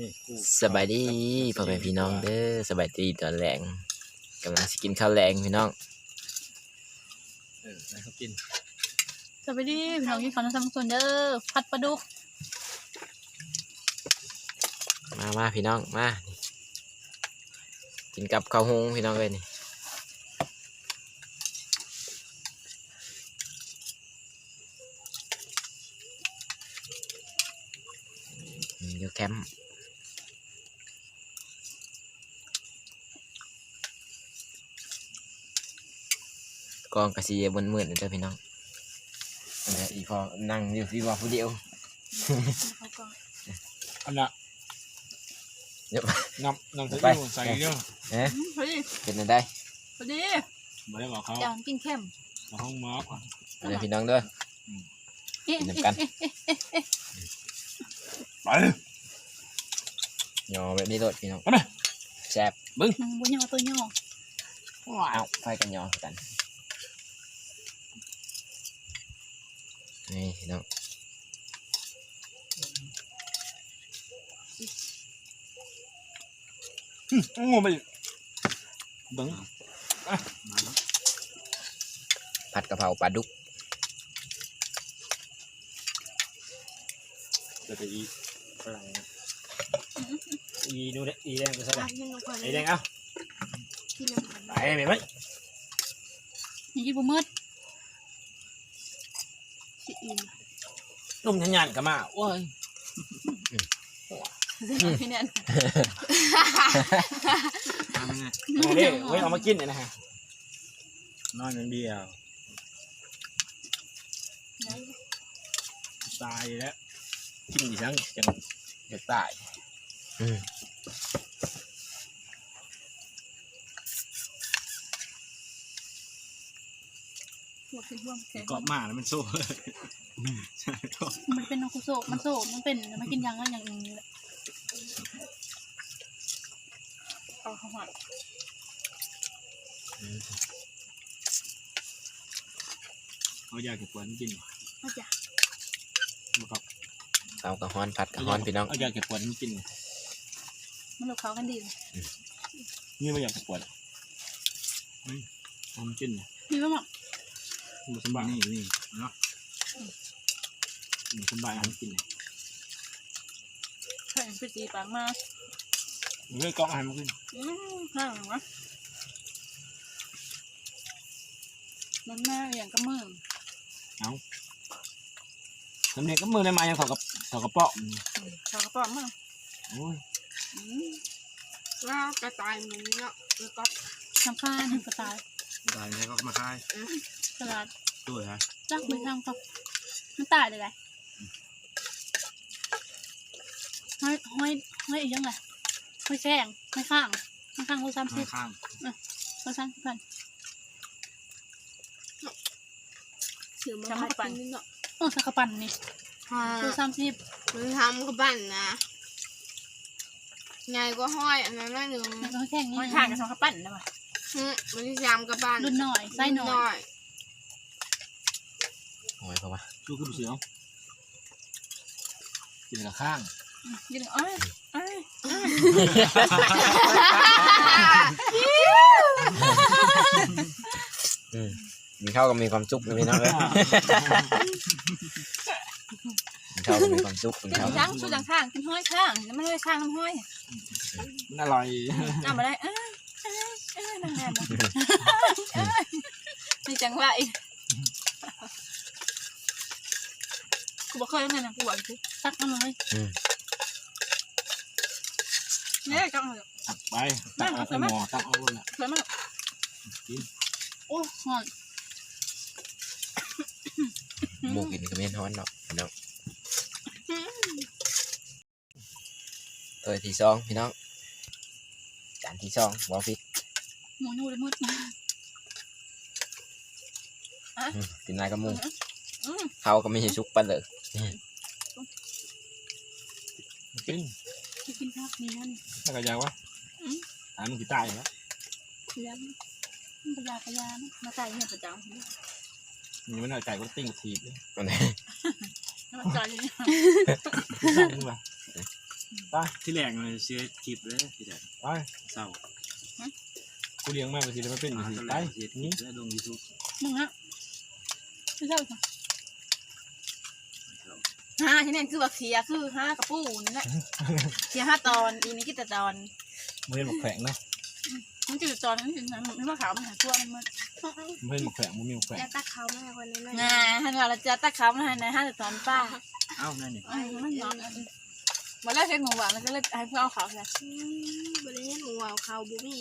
นี่กูสบายดีพ่อแม่พี่น้องเด้อสบายดีตอนแรงกำลังสิกินข้าวแรงพี่น้องเออให้เขากินสวัสดีพี่น้องที่เขาน้ำซัมซุนเด้อผัดปลาดุกมามาพี่น้องมากินกับข้าวหุงพี่น้องเลยนี่นี่อยู่แคมป์ องกระสีบนมืดๆเด้อพี่น้องอันนี้อีพอนั่งอยู่พี่ว่าผู้เดียวเขาก็อันน่ะเดี๋ยวน้ำน้ำใส่ไปยูใส่เรื่องเอ๊ะพอดีเป็นอะไรพอดีมาได้บอกเขาอย่างกินเข้มมาห้องมอกอะเดี๋ยวพี่น้องเด้อเอ๊ะกินน้ำกันไปยอแบบนี้โลดพี่น้องไปไหมแซ่บมึงบุญยอตัวยอว้าเอาวไฟกันยอกัน นี่พี่น้องโอ้ไปเบิ้งอะมาแล้วผัดกะเพราปลาดุกเดี๋ยวจะอีฝรั่งนะอีดูดิอีแดงไปซะอะเลยยังลงไปอีแดงเอ้ากินน้ำกันไปไปไหมยังกินบุมืดสิอิ่ม นุ่มยันยันกันมาโอ้ยพี่แนนทำไงเอาดิเว้ยเอามากินเนี่ยนะฮะนอนอย่างเดียวตายแล้วกินอีกครั้งจังจะตาย อืม หัวเป็นห่วงแขนเกาะมาแล้วมันสู้ใช่ก็มันเป็นนกกุโซมันโซมันเป็นมันกินยังก็อย่างนี้แหละเอาเข้ามาเขาอยากจะปวนกินเอาจ้ะมันก็เอากระฮ้อนผัดกระฮ้อนพี่น้องเอาอยากจะปวนกินมันหลบเขากันดีนี่ไม่อยากจะปวนอืมทำกินมีป่ะมั้ งมันสบายนี่นี่เนาะมันสบายทำกินใช่ไปตีปากมาเรื่องกล้องให้มันขึ้นอืมห่างวะมันแม่อย่างกระมือน้ำเด็กก็มือได้มายังถอดกับถอดกระเป๋อชาวกระป๋องมั้งโอ้ยว่ากระต่ายมันเนาะแล้วก็ทำข้าวหนึ่งกระต่ายได้แล้วก็มาคาย ตลาดตัวฮะจักไปทางเขามันตายเลยไงห้อยห้อยห้อยอีกยังไงห้อยแซงห้อยข้างห้อยข้างห้อยซ้ำสิข้างห้อยซ้ำกันเสือมาพัดกินเนาะเออสักกระปั่นนี่ฮะห้อยซ้ำสิบมันทำกับบ้านนะไงก็ห้อยอันนั้นหน่อยหนึ่งแล้วก็ห้อยแข้งนี่ห้อยข้างกับสองกระปั้นนะว่ะฮึมันที่ทำกับบ้านรุ่นหน่อยไส้หน่อย ยโอ้ยเพราะว่าชูขึ้นเสียวกินกับข้างยินเอ้ยเอ้ยอืมกินข้าวก็มีความสุขนะพี่น้องเลยกินข้าวก็มีความสุขกินกินข้าวช้างชุดข้างกินห้อยข้างแล้วมันเลยข้างน้ำห้อยมันอร่อยเอามาได้เอ้ยเอ้ยเอ้ยนั่งแน่นะเอ้ยมีจังหวะอีก กูบอกเคยนั่นนะกูบอกอีกทีตักเอาเลยเนี่ยจังเลยตักไปตักเอาใส่หม้อตักเอาเลยเคยมั้งโอ้หอนหมูกินก็ไม่ฮ้อนเนาะพี่น้องตัวที่สองพี่น้องจานที่สองวอลฟิตหมูยูเลยมืดกินอะไรกับหมูอืมเขาก็ไม่ใช่ชุกปันเลย กินที่กินข้าวมีนั่นถ้ากระยาวะถามมันกี่ตายแล้วเลี้ยงมันเป็นยาพยานะมาไก่เนี่ยประจำมีมันไก่ก็ติ้งถีบเลยอันนี้มาไก่เนี่ยนี่ว่ะที่แรกมันเสียคลิปเลยที่แรกไปเศร้ากูเลี้ยงมากเลยสิแล้วมันเป็นออ่าย่างตนี้อนแรไปกเสียคลินี่ปแล้วลงยูทูบมึงฮะไม่ใช่ค่ะ ห้าที่นั่นคือแบบเสียคือห้ากระปูนี่แหละเสียห้าตอนอีนี่กินแต่ตอนมันเป็นหมกแขวงเนาะมันจืดจอนมันจืดนะไม่ว่าขาวมันหาตัวมันมันมันเป็นหมกแขวงมันมีหมกแขวงจะตักเขามาให้คนนั้นหน่อยงาฮันว่าเราจะตักเขามาให้ในห้าแต่ตอนป้าเอ้านั่นนี่ไอ้มันนอนวันแรกเห็นหมูหวานมันก็เลยให้เพื่อเอาเขาเลยอืมบริเวณหัวเขาบุมี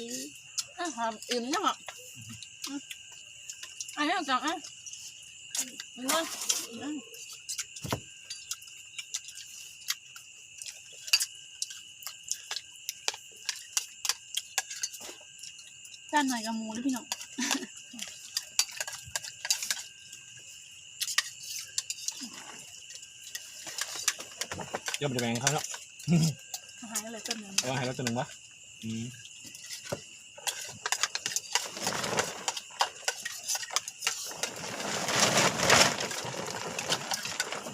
อะครับอื่นยังอะอันนี้จังอะมันว่า จานหน่อยกับหมูด้วยพี่น้องย่อมจะแบ่งเขาเนาะอาหารก็เลยต้นเนื้อเอาให้เราตัวหนึ่งวะอืม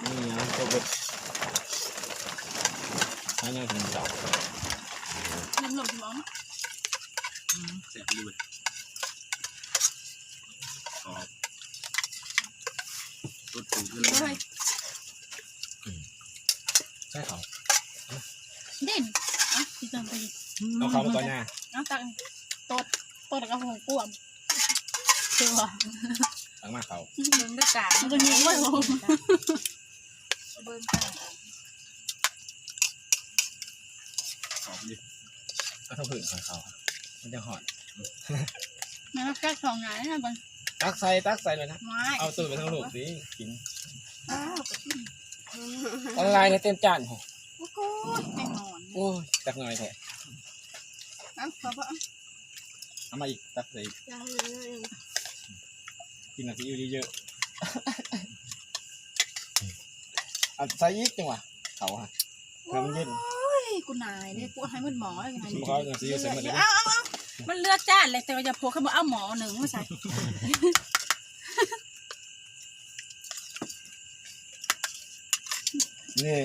นี่นะตัวเบ็ดให้ยังถึงเสาเริ่มหลงสมอง แสบดูเลยกรอบรสปูขึ้นเลย ใช่เขาเด่นอะพี่เติมไปดิเอาเขามาก่อนหน้าเอาตักตดตดกับหงกล้วมเชื่อตั้งมาเขาเบิ่งด้วยกันมันก็ยิ้ว้โอ้เบิ่งกันกรอบดิก็เท่าผืนของเขา มันจะหอดแม่มาแก้สองงานนะบังตักใส่ตักใส่เลยนะ ไม้เอาตู้ไปทั้งลูกสิกินอ้าวออนไลน์ในเต็มจานโหโอ้โหแม่งนอนโอ้ยตักหน่อยแท้เอ้าพอพอเอามาอีกตักใส่อีกจะให้เรื่องกินหนาทีอยู่ดีเยอะเอาใส่อีกจังหวะเขาฮะเพิ่มเย็นโอ้ยกูนายเนี่ยกูให้มันหมอยังไงชิมเขาหนาทีอยู่ใส่หมดเลยเอาเอาเอา มันเลือดจ้านเลยแต่ว่าอย่าพกเขามาเอาหมอหนึ่งมาใส่นี่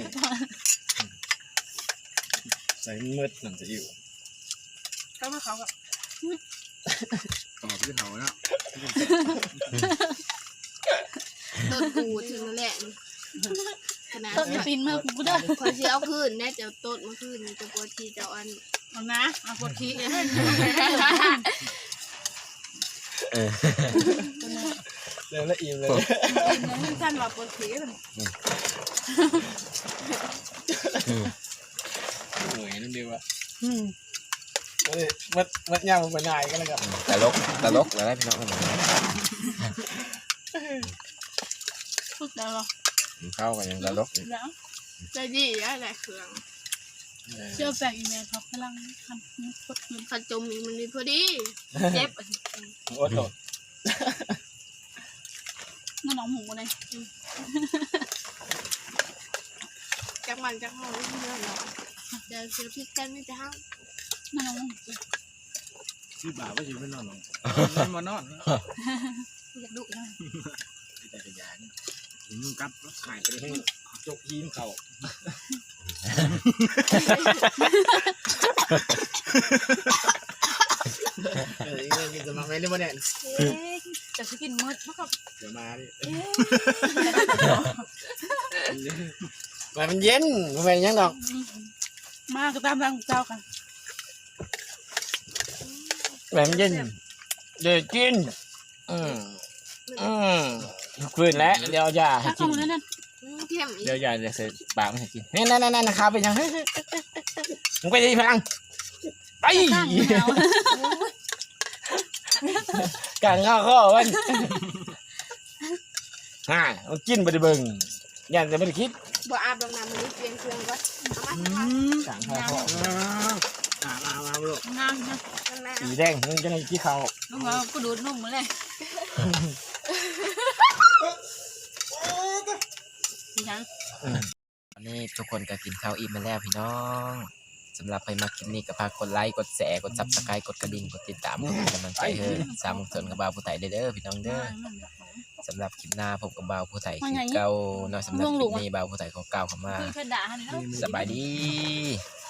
ใส่มืดหนังจะอยู่เขามาเขาแบบกรอบขึ้นเขาแล้วต้นกูถึงนั่นแหละนี่ขนาดต้นจะปีนเมื่อกูได้คอยเสียเอาคืนแน่จะเอาต้นมาคืนจะปวดทีจะเอาอัน เอานะเอาปวดทีเองเออเร็วและอิ่มเลยท่านว่าปวดผีมันเหนื่อยนั่นเดียวอะเอ้ยมัดมัดย่างมันไปนายก็แล้วกันตลกตลกแล้วได้พี่น้องกันพูดแล้วหรอเข้ากันยังตลกอยู่แล้วจะดีอะไรเครื่อง เชื่อแปลกอีเมลเขากำลังทำนี่กดเงินขันจมอีกมันมีพอดี เจ็บโอ้โหเงินน้องหมูเลยจักมันจักห้องไม่เมื่อหรอกจะเสียพิษกันไม่จะห้ามเงินน้องหมูที่บ่าวก็จะไม่นอนหรอกมานอนอยากดุนะแต่กระยานถึงนุ่งกับแล้วขายไปได้จกยีมเขา เออเงินกินจะมาไหมเนี่ยวันเนี่ยเอ๊ะจะสกินมืดมันก็เดี๋ยวมาดิเอ๊ะมันมันเย็นมันเป็นยังดอกมาก็ตามรังเจ้ากันแบบมันเย็นเดี๋ยวกินอืมอืมคืนแล้วเดี๋ยวอย่าให้ถ้ากิเข้านมาแล้วนั่น เข้มอีกเดี๋ยวอย่าเดี๋ยวใส่ปากไม่ให้กินนี่นั่นนั่นนั่นนะครับเป็นยังเฮ้ยเฮ้ยเฮ้ยเฮ้ยมึงไปดีพลังไปข้างมะนาวกันข้าวข้อวันฮ่ามันกินไปดิเบิ่งยันจะไม่ได้คิดบ่อาบลงน้ำมันนี่เปลี่ยนเครื่องก่อนเอามาสั่งข้าวข้อมามามาลูกงามนะข้างหน้าสีแดงมึงจะได้กินข้าวลุงเราก็ดูดนุ่มมาเลย ดิฉันวันนี้ทุกคนก็กินข้าวอิ่มมาแล้วพี่น้องสำหรับใครมาคลิปนี้ก็ฝากกดไลค์กดแชร์กดซับสไครต์กดกระดิ่งกดติดตามเพื่อเป็นกำลังใจให้สามมงคลกับบ่าวผู้ไต่เด้อพี่น้องเด้อสำหรับคลิปหน้าผมกับบ่าวผู้ไต่คลิปเก่าเนาะสำหรับคลิปนี้บ่าวผู้ไต่ขอก้าวเข้ามาคือเธอด่าหันแล้วสบายดีส